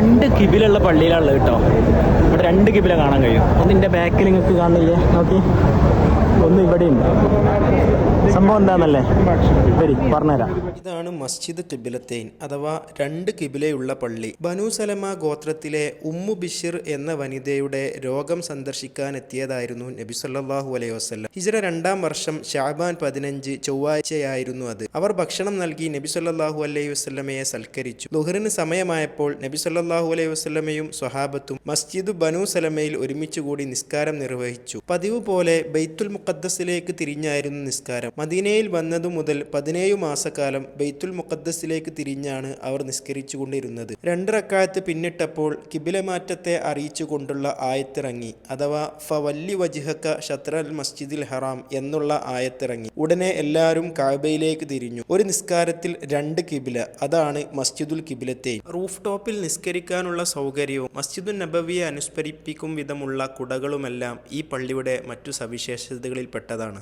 രണ്ട് കിബിലുള്ള പള്ളിയിലാണുള്ളത് കേട്ടോ. ഇവിടെ രണ്ട് കിബില കാണാൻ കഴിയും. ഒന്നിന്റെ ബാക്കിൽ നിങ്ങൾക്ക് കാണുന്നില്ലേ നോക്കി. സംഭവം എന്താണെന്നല്ലേ ശരി പറഞ്ഞുതരാം. ഇതാണ് മസ്ജിദ് കിബിലത്തേൻ അഥവാ രണ്ട് കിബിലയുള്ള പള്ളി. ബനു സലമ ഗോത്രത്തിലെ ഉമ്മു ബിഷിർ എന്ന വനിതയുടെ രോഗം സന്ദർശിക്കാൻ എത്തിയതായിരുന്നു നബി സല്ലാഹു അലൈഹി വസ്ലം ഹിജറ രണ്ടാം വർഷം ഷാബാൻ പതിനഞ്ച് ചൊവ്വാഴ്ചയായിരുന്നു അത്. അവർ ഭക്ഷണം നൽകി നബി സല്ലാഹു അലൈഹി വസ്ലമയെ സൽക്കരിച്ചു. ദുഹറിന് സമയമായപ്പോൾ നബി സല്ലാഹു അലൈഹി വസ്ലമയും സ്വഹാബത്തും മസ്ജിദ് ബനു സലമയിൽ ഒരുമിച്ച് കൂടി നിസ്കാരം നിർവഹിച്ചു. പതിവ് പോലെ ബെയ്ത്തുൽ മുഖദ്ദസിലേക്ക് തിരിഞ്ഞായിരുന്നു നിസ്കാരം. മദീനയിൽ വന്നതു മുതൽ പതിനേഴ് മാസക്കാലം ബെയ്ത്തുൽ മുഖദ്ദസിലേക്ക് തിരിഞ്ഞാണ് അവർ നിസ്കരിച്ചുകൊണ്ടിരുന്നത്. രണ്ട് റക്കായത്ത് പിന്നിട്ടപ്പോൾ കിബിലമാറ്റത്തെ അറിയിച്ചുകൊണ്ടുള്ള ആയത്തിറങ്ങി അഥവാ ഫവല്ലി വജിഹക്ക ഷത്രൽ മസ്ജിദിൽ ഹറാം എന്നുള്ള ആയത്തിറങ്ങി. ഉടനെ എല്ലാവരും കാബയിലേക്ക് തിരിഞ്ഞു. ഒരു നിസ്കാരത്തിൽ രണ്ട് കിബില അതാണ് മസ്ജിദുൽ കിബിലത്തെ. റൂഫ് ടോപ്പിൽ നിസ്കരിക്കാനുള്ള സൗകര്യവും മസ്ജിദുൽ നബവിയെ അനുസ്മരിപ്പിക്കും വിധമുള്ള കുടകളുമെല്ലാം ഈ പള്ളിയുടെ മറ്റു സവിശേഷതകളിൽപ്പെട്ടതാണ്.